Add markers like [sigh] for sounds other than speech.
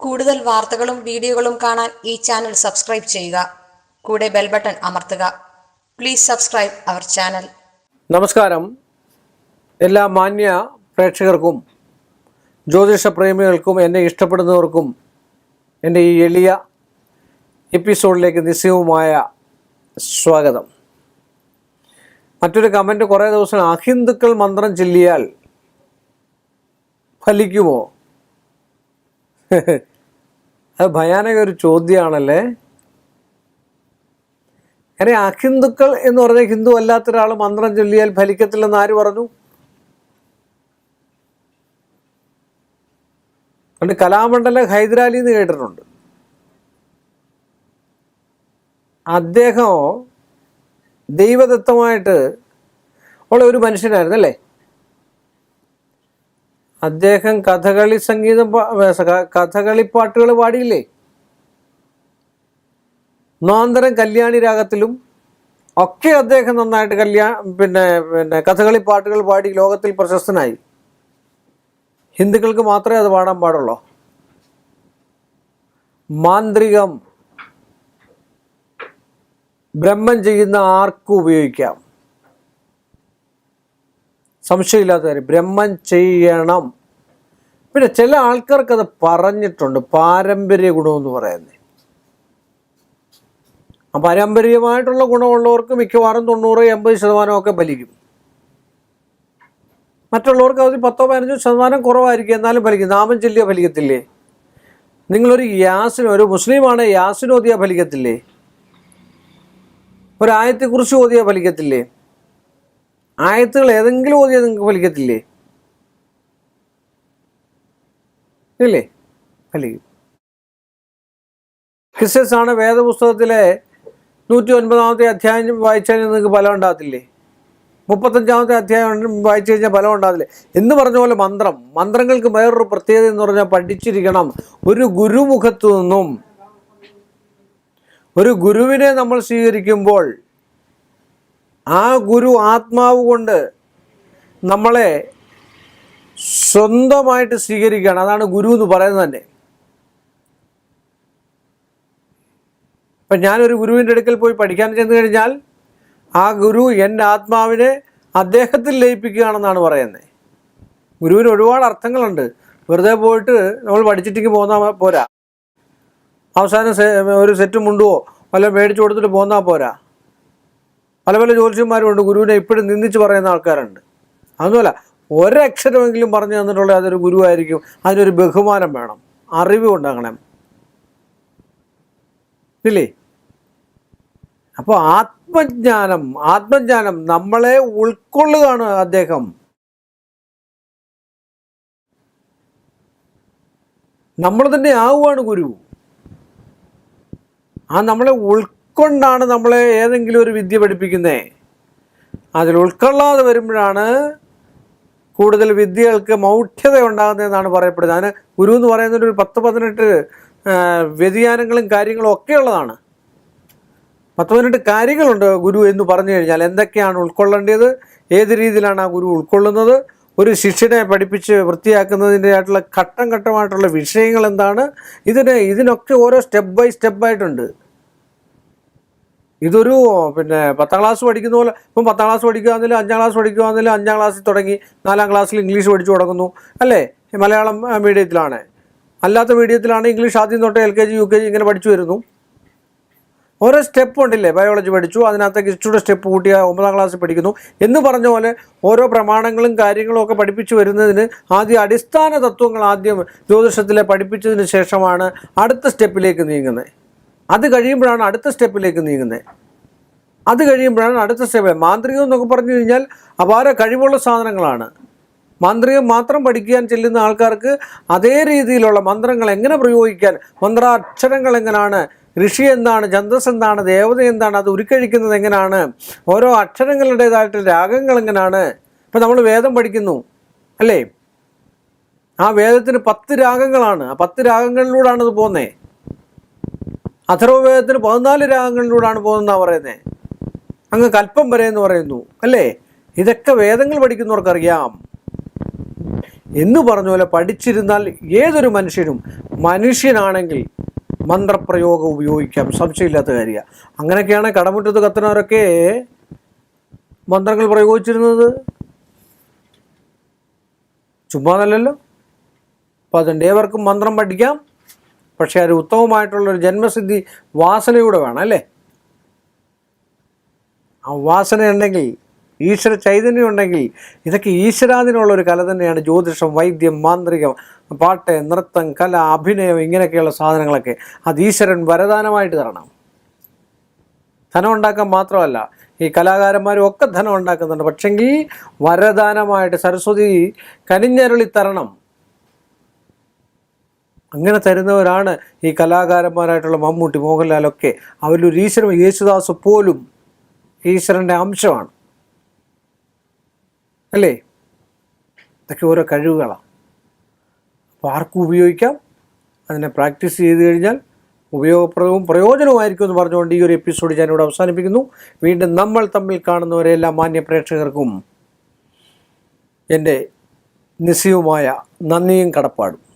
കൂടുതൽ വാർത്തകളും വീഡിയോകളും കാണാൻ ഈ ചാനൽ സബ്സ്ക്രൈബ് ചെയ്യുക. കൂടെ ബെൽ ബട്ടൺ അമർത്തുക. Please subscribe our channel. നമസ്കാരം. എല്ലാ മാന്യ പ്രേക്ഷകർക്കും ജ്യോതിഷ പ്രേമികൾക്കും എന്നെ ഇഷ്ടപ്പെടുന്നവർക്കും എന്റെ ഈ എളിയ എപ്പിസോഡിലേക്ക് നിസ്സീമമായ സ്വാഗതം. മറ്റൊരു കമന്റ് കുറേ ദിവസം അഹിന്ദുക്കൾ മന്ത്രം ചൊല്ലിയാൽ ഫലിക്കുമോ? [laughs] അത് ഭയാനക ഒരു ചോദ്യമാണല്ലേ കാരണം അഹിന്ദുക്കൾ എന്ന് പറഞ്ഞ ഹിന്ദു അല്ലാത്ത ഒരാൾ മന്ത്രം ചൊല്ലിയാൽ ഫലിക്കത്തില്ലെന്ന് ആര് പറഞ്ഞു? പണ്ട് കലാമണ്ഡലം ഹൈദരാലി എന്ന് കേട്ടിട്ടുണ്ട്. അദ്ദേഹം ദൈവദത്തമായിട്ട് ഉള്ള ഒരു മനുഷ്യനായിരുന്നു അല്ലേ അദ്ദേഹം കഥകളി സംഗീതം കഥകളി പാട്ടുകൾ പാടിയില്ലേ? നാന്തരം കല്യാണി രാഗത്തിലും ഒക്കെ അദ്ദേഹം നന്നായിട്ട് കല്യാ പിന്നെ പിന്നെ കഥകളി പാട്ടുകൾ പാടി ലോകത്തിൽ പ്രശസ്തനായി. ഹിന്ദുക്കൾക്ക് മാത്രമേ അത് പാടാൻ പാടുള്ളൂ. മാന്ത്രികം. ബ്രഹ്മം ചെയ്യുന്ന ആർക്കും ഉപയോഗിക്കാം. സംശയമില്ലാത്ത കാര്യം. ബ്രഹ്മം ചെയ്യണം. പിന്നെ ചില ആൾക്കാർക്ക് അത് പറഞ്ഞിട്ടുണ്ട്. പാരമ്പര്യ ഗുണമെന്ന് പറയുന്നത്. ആ പാരമ്പര്യമായിട്ടുള്ള ഗുണമുള്ളവർക്ക് മിക്കവാറും തൊണ്ണൂറ് എൺപത് ശതമാനമൊക്കെ ഫലിക്കും. മറ്റുള്ളവർക്ക് അത് പത്തോ പതിനഞ്ചോ ശതമാനം കുറവായിരിക്കും. എന്നാലും ഫലിക്കും. നാമം ചൊല്ലിയ ഫലിക്കത്തില്ലേ? നിങ്ങളൊരു യാസിന് ഒരു മുസ്ലിമാണ് യാസിന് ഓതിയ ഫലിക്കത്തില്ലേ? ഒരായത്തെക്കുറിച്ച് ഓതിയ ഫലിക്കത്തില്ലേ? ആയത്തുകൾ ഏതെങ്കിലും ഓതിയാൽ നിങ്ങൾക്ക് ഫലിക്കത്തില്ലേ? ഇല്ലേ? ഫലിക്കും. ക്രിസ്ത്യൻസ് ആണ് വേദപുസ്തകത്തിലെ നൂറ്റി ഒൻപതാമത്തെ അധ്യായം വായിച്ചാൽ നിങ്ങൾക്ക് ഫലം ഉണ്ടാകത്തില്ലേ? മുപ്പത്തഞ്ചാമത്തെ അധ്യായം വായിച്ചു കഴിഞ്ഞാൽ ഫലം ഉണ്ടാകത്തില്ലേ? എന്ന് പറഞ്ഞ പോലെ മന്ത്രം. മന്ത്രങ്ങൾക്ക് വേറൊരു പ്രത്യേകത എന്ന് പറഞ്ഞാൽ പഠിച്ചിരിക്കണം. ഒരു ഗുരുമുഖത്തു നിന്നും ഒരു ഗുരുവിനെ നമ്മൾ സ്വീകരിക്കുമ്പോൾ ആ ഗുരു ആത്മാവ് കൊണ്ട് നമ്മളെ സ്വന്തമായിട്ട് സ്വീകരിക്കുകയാണ്. അതാണ് ഗുരു എന്ന് പറയുന്നത് തന്നെ. ഇപ്പം ഞാനൊരു ഗുരുവിന്റെ അടുക്കൽ പോയി പഠിക്കാൻ ചെന്ന് കഴിഞ്ഞാൽ ആ ഗുരു എന്റെ ആത്മാവിനെ അദ്ദേഹത്തിൽ ലയിപ്പിക്കുകയാണെന്നാണ് പറയുന്നത്. ഗുരുവിന് ഒരുപാട് അർത്ഥങ്ങളുണ്ട്. വെറുതെ പോയിട്ട് നമ്മൾ പഠിച്ചിട്ടേക്ക് പോന്നാൽ പോരാ. അവസാനം ഒരു സെറ്റ് മുണ്ടുവോ വല്ല മേടിച്ചു കൊടുത്തിട്ട് പോന്നാൽ പോരാ. പല പല ജ്യോതിഷന്മാരുമുണ്ട് ഗുരുവിനെ ഇപ്പോഴും നിന്ദിച്ച് പറയുന്ന ആൾക്കാരുണ്ട്. അതൊന്നുമല്ല ഒരക്ഷരമെങ്കിലും പറഞ്ഞു തന്നിട്ടുള്ള അതൊരു ഗുരുവായിരിക്കും. അതിനൊരു ബഹുമാനം വേണം. അറിവ് ഉണ്ടാകണം. ഇല്ലേ? അപ്പോൾ ആത്മജ്ഞാനം ആത്മജ്ഞാനം നമ്മളെ ഉൾക്കൊള്ളുകയാണ് അദ്ദേഹം. നമ്മൾ തന്നെ ആവുകയാണ് ഗുരു. ആ നമ്മളെ ഉൾക്കൊണ്ടാണ് നമ്മളെ ഏതെങ്കിലും ഒരു വിദ്യ പഠിപ്പിക്കുന്നത് അതിൽ ഉൾക്കൊള്ളാതെ വരുമ്പോഴാണ് കൂടുതൽ വിദ്യകൾക്ക് മൗഢ്യത ഉണ്ടാകുന്നതെന്നാണ് പറയപ്പെടുന്നത്. അതിന് ഗുരു എന്ന് പറയുന്നത് ഒരു പത്ത് പതിനെട്ട് വ്യതിയാനങ്ങളും കാര്യങ്ങളും ഒക്കെ ഉള്ളതാണ്. പത്ത് പതിനെട്ട് കാര്യങ്ങളുണ്ട് ഗുരു എന്ന് പറഞ്ഞു കഴിഞ്ഞാൽ എന്തൊക്കെയാണ് ഉൾക്കൊള്ളേണ്ടത്? ഏത് രീതിയിലാണ് ആ ഗുരു ഉൾക്കൊള്ളുന്നത്? ഒരു ശിഷ്യനെ പഠിപ്പിച്ച് വൃത്തിയാക്കുന്നതിന്റെ ആയിട്ടുള്ള ഘട്ടം ഘട്ടമായിട്ടുള്ള വിഷയങ്ങൾ എന്താണ്? ഇതിന് ഇതിനൊക്കെ ഓരോ സ്റ്റെപ്പ് ബൈ സ്റ്റെപ്പായിട്ടുണ്ട് ഇതൊരു പിന്നെ പത്താം ക്ലാസ് പഠിക്കുന്ന പോലെ ഇപ്പം പത്താം ക്ലാസ് പഠിക്കുകയാണെങ്കിലും അഞ്ചാം ക്ലാസ് പഠിക്കുകയാണെങ്കിലും അഞ്ചാം ക്ലാസ്സിൽ തുടങ്ങി നാലാം ക്ലാസ്സിൽ ഇംഗ്ലീഷ് പഠിച്ചു തുടങ്ങുന്നു. അല്ലേ? മലയാളം മീഡിയത്തിലാണ് അല്ലാത്ത മീഡിയത്തിലാണ് ഇംഗ്ലീഷ് ആദ്യം തൊട്ട് L K G U K G ഇങ്ങനെ പഠിച്ചു വരുന്നു. ഓരോ സ്റ്റെപ്പ് ഉണ്ടല്ലേ? ബയോളജി പഠിച്ചു അതിനകത്തേക്ക് ഇച്ചിരി സ്റ്റെപ്പ് കൂട്ടിയ ഒമ്പതാം ക്ലാസ്സിൽ പഠിക്കുന്നു. എന്ന് പറഞ്ഞ പോലെ ഓരോ പ്രമാണങ്ങളും കാര്യങ്ങളും ഒക്കെ പഠിപ്പിച്ചു വരുന്നതിന് ആദ്യം അടിസ്ഥാന തത്വങ്ങൾ ആദ്യം ജ്യോതിഷത്തിലെ പഠിപ്പിച്ചതിന് ശേഷമാണ് അടുത്ത സ്റ്റെപ്പിലേക്ക് നീങ്ങുന്നത്. അത് കഴിയുമ്പോഴാണ് അടുത്ത സ്റ്റെപ്പിലേക്ക് നീങ്ങുന്നത്. അത് കഴിയുമ്പോഴാണ് അടുത്ത സ്റ്റെപ്പ്. മാന്ത്രികം എന്നൊക്കെ പറഞ്ഞു കഴിഞ്ഞാൽ അപാര കഴിവുള്ള സാധനങ്ങളാണ്. മന്ത്രികം മാത്രം പഠിക്കാൻ ചെല്ലുന്ന ആൾക്കാർക്ക് അതേ രീതിയിലുള്ള മന്ത്രങ്ങൾ എങ്ങനെ പ്രയോഗിക്കാൻ മന്ത്രാക്ഷരങ്ങൾ എങ്ങനെയാണ് ഋഷി എന്താണ് ഛന്ദസ് എന്താണ് ദേവത എന്താണ് അത് ഉരുക്കഴിക്കുന്നത് എങ്ങനെയാണ് ഓരോ അക്ഷരങ്ങളുടേതായിട്ട് രാഗങ്ങൾ എങ്ങനെയാണ് ഇപ്പം നമ്മൾ വേദം പഠിക്കുന്നു അല്ലേ? ആ വേദത്തിന് പത്ത് രാഗങ്ങളാണ്. ആ പത്ത് രാഗങ്ങളിലൂടെയാണ് ഇത് പോകുന്നത്. അഥർവവേദത്തിന് പതിനാല് രാഗങ്ങളിലൂടെയാണ് പോകുന്നതെന്നാണ് പറയുന്നത് അങ്ങ് കൽപ്പം വരെ എന്ന് പറയുന്നു. അല്ലേ? ഇതൊക്കെ വേദങ്ങൾ പഠിക്കുന്നവർക്കറിയാം. എന്ന് പറഞ്ഞ പോലെ പഠിച്ചിരുന്നാൽ ഏതൊരു മനുഷ്യനും മനുഷ്യനാണെങ്കിൽ മന്ത്രപ്രയോഗം ഉപയോഗിക്കാം. സംശയമില്ലാത്ത കാര്യമാണ് അങ്ങനെയൊക്കെയാണ് കടമുറ്റത്ത് കത്തുന്നവരൊക്കെ മന്ത്രങ്ങൾ പ്രയോഗിച്ചിരുന്നത്. ചുമ്മാതല്ലല്ലോ. അപ്പോൾ അതുണ്ട് ഏവർക്കും മന്ത്രം പഠിക്കാം. പക്ഷേ അത് ഉത്തമമായിട്ടുള്ളൊരു ജന്മസിദ്ധി വാസനയൂടെ വേണം അല്ലേ? ആ വാസന ഉണ്ടെങ്കിൽ ഈശ്വര ചൈതന്യം ഉണ്ടെങ്കിൽ ഇതൊക്കെ ഈശ്വരാധീനമുള്ളൊരു കല തന്നെയാണ് ജ്യോതിഷം വൈദ്യം മാന്ത്രികം പാട്ട് നൃത്തം കല അഭിനയം ഇങ്ങനെയൊക്കെയുള്ള സാധനങ്ങളൊക്കെ. അത് ഈശ്വരൻ വരദാനമായിട്ട് തരണം. ധനം ഉണ്ടാക്കാൻ മാത്രമല്ല ഈ കലാകാരന്മാരും ഒക്കെ ധനം ഉണ്ടാക്കുന്നുണ്ട്. പക്ഷെങ്കിൽ വരദാനമായിട്ട് സരസ്വതി കനിഞ്ഞരുളി തരണം. അങ്ങനെ തരുന്നവരാണ് ഈ കലാകാരന്മാരായിട്ടുള്ള മമ്മൂട്ടി മോഹൻലാലൊക്കെ. അവരിലൊരു ഈശ്വരൻ യേശുദാസ് പോലും ഈശ്വരന്റെ അംശമാണ്. അല്ലേ? ഇതൊക്കെ ഓരോ കഴിവുകളാണ് അപ്പോൾ ആർക്കും ഉപയോഗിക്കാം. അതിനെ പ്രാക്ടീസ് ചെയ്ത് കഴിഞ്ഞാൽ ഉപയോഗപ്രദവും പ്രയോജനവുമായിരിക്കും എന്ന് പറഞ്ഞുകൊണ്ട് ഈ ഒരു എപ്പിസോഡ് ഞാനിവിടെ അവസാനിപ്പിക്കുന്നു. വീണ്ടും നമ്മൾ തമ്മിൽ കാണുന്നവരെ എല്ലാ മാന്യ പ്രേക്ഷകർക്കും എന്റെ നിസ്സീയമായ നന്ദിയും കടപ്പാടും.